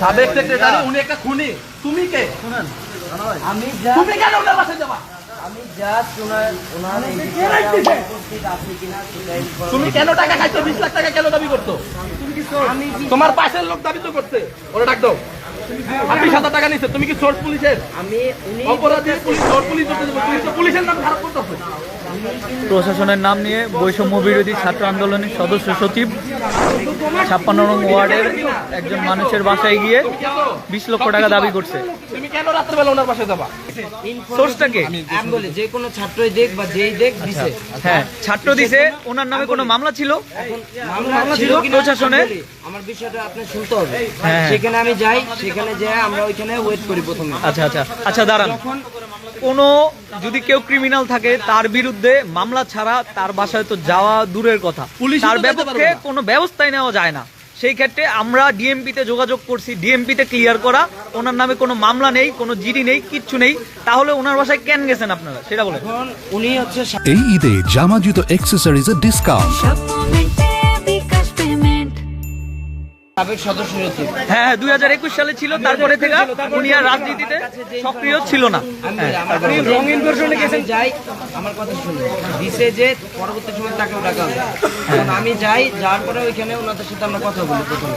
সাবেক সেক্রেটারি উনি একটা খুনি। তুমি কে? আমি যা তুমি কেন ওনার বাসায় যাবা? আমি জাস্ট ওনার ওনার এই বিষয়টা উপস্থিত আছে কিনা সেটা তুমি কেন টাকা খাইছো? বিশ লাখ টাকা কেন দাবি করছ? আমি তোমার পাশের লোক দাবি তো করছে। ওরা ডাক দাও। ছাব্বিশ হাজার টাকা নিচ্ছে তুমি কি সোর্স পুলিশের? আমি উনি অপরাধী পুলিশ সোর্স পুলিশ পুলিশের নাম খারাপ করতেছে। প্রশাসনের নাম নিয়ে বৈষম্য বিরোধী ছাত্র আন্দোলনের সদস্য সচিব ছাপ্পান্ন নং ওয়ার্ডের একজন মানুষের বাসায় গিয়ে বিশ লক্ষ টাকা দাবি করছে। তুমি কেন রাত্রেবেলা ওনার পাশে যাবা? সোর্সটাকে যে কোনো ছাত্রই দেখ বা যেই দেখ দিছে। হ্যাঁ ছাত্র দিছে ওনার নামে কোনো মামলা ছিল? মামলা ছিল প্রশাসনে? আমার বিষয়টা আপনি শুনতে হবে। হ্যাঁ। সেখানে আমি যাই সেখানে যাই আমরা ওইখানে ওয়েট করি প্রথমে। আচ্ছা আচ্ছা। আচ্ছা দাঁড়ান। কোনো যদি কেউ ক্রিমিনাল থাকে তার বিরুদ্ধে মামলা ছাড়া তার বাসায় তো যাওয়া দূরের কথা। তার না। কোনো ব্যবস্থাই নেওয়া যায় না। সেই ক্ষেত্রে আমরা ডিএমপিতে যোগাযোগ করছি ডিএমপি তে ক্লিয়ার করা। ওনার নামে কোনো মামলা নেই কোনো জিডি নেই কিচ্ছু নেই। তাহলে ওনার বাসায় কেন গেছেন আপনারা? সেটা বলেন। এখন উনি হচ্ছে এই ঈদে জামা জুতো অ্যাক্সেসরিজের ডিসকাউন্ট সাবেক সদস্য সচিব হ্যাঁ হ্যাঁ দুই হাজার একুশ সালে ছিল তারপরে থেকে উনি আর রাজনীতিতে সক্রিয় ছিল না। আমি হ্যাঁ, বলি, আমার তারপরে- কথা রঙিন ভার্সনে গেছেন। যাই আমার কথা শুনুন। দিছে যে পরবর্তী সময় তাকেও ডাকা হবে। আমি যাই যাওয়ার পরে ওইখানে ওনাদের সাথে আমরা কথা বলি প্রথমে।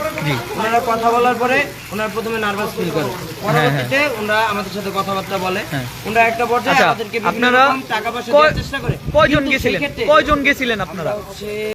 ওনারা কথা বলার পরে ওনারা প্রথমে নার্ভাস ফিল করে। পরবর্তীতে ওনারা আমাদের সাথে কথাবার্তা বলে। ওনারা একটা পর্যায়ে আচ্ছা আমাদেরকে আপনারা টাকা পয়সা দেওয়ার চেষ্টা করে। কয়জন গেছিলেন? কয়জন গেছিলেন আপনারা?